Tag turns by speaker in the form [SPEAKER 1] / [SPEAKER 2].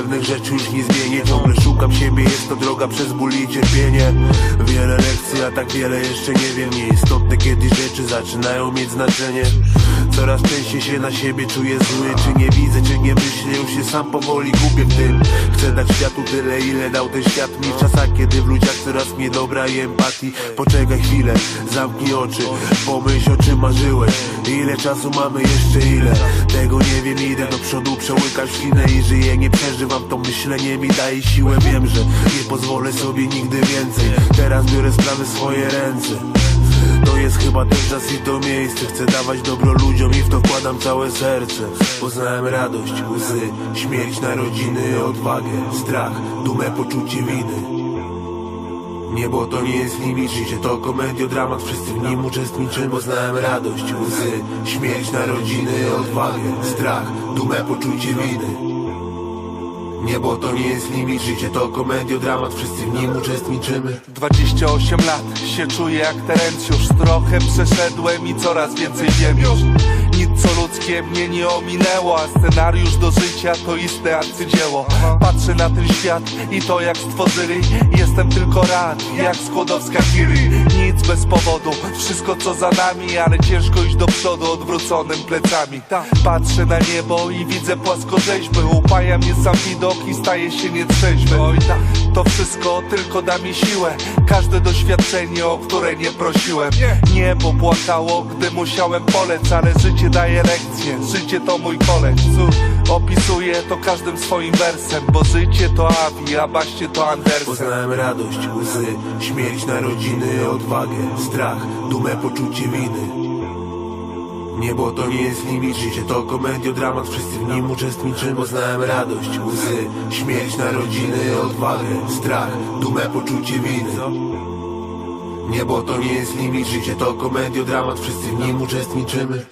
[SPEAKER 1] Pewnych rzeczy już nie zmienię Ciągle szukam siebie, jest to droga przez ból i cierpienie. Wiele lekcji, a tak wiele jeszcze nie wiem. Nieistotne kiedy rzeczy zaczynają mieć znaczenie. Coraz częściej się na siebie czuję zły. Czy nie widzę, czy nie myślę, już się sam powoli gubię w tym. Chcę dać światu tyle, ile dał ten świat mi. W czasach, kiedy w ludziach coraz mniej dobra i empatii. Poczekaj chwilę, zamknij oczy Pomyśl o czym marzyłeś. Ile czasu mamy jeszcze ile? Tego nie ślinę i żyję Nie przeżywam to myślenie. Mi daje siłę Wiem, że nie pozwolę sobie nigdy więcej. Teraz biorę sprawy w swoje ręce. To jest chyba ten czas i to miejsce. Chcę dawać dobro ludziom i w to wkładam całe serce. Poznałem radość, łzy, śmierć narodziny, odwagę, strach, dumę, poczucie winy Niebo to nie jest limit, życie to komediodramat Wszyscy w nim uczestniczymy Poznałem radość, łzy, śmierć narodziny, odwagę, strach, dumę, poczucie winy. Niebo to nie jest limit, życie to komediodramat Wszyscy w nim uczestniczymy.
[SPEAKER 2] 28 lat, się czuję jak Terencjusz Trochę przeszedłem i coraz więcej wiem już Ludzkie mnie nie ominęło A scenariusz do życia to istne arcydzieło. Patrzę na ten świat i to jak stworzyli Jestem tylko rad, jak Skłodowska Kiri. Nic bez powodu, wszystko co za nami Ale ciężko iść do przodu odwróconym plecami. Patrzę na niebo i widzę płaskorzeźby Upaja mnie sam widok i staje się nietrzeźwy. To wszystko tylko da mi siłę Każde doświadczenie, o które nie prosiłem. Niebo płakało, gdy musiałem polec Ale życie daje życie to mój kolej Cóż, opisuję to każdym swoim wersem Bo życie to Avi, a baście to Andersen.
[SPEAKER 1] Poznałem radość, łzy, śmierć narodziny, odwagę, strach, dumę, poczucie winy. Niebo to nie jest limit, życie to komediodramat Wszyscy w nim uczestniczymy. Poznałem radość, łzy, śmierć narodziny, odwagę, strach, dumę, poczucie winy. Niebo to nie jest limit, życie to komediodramat Wszyscy w nim uczestniczymy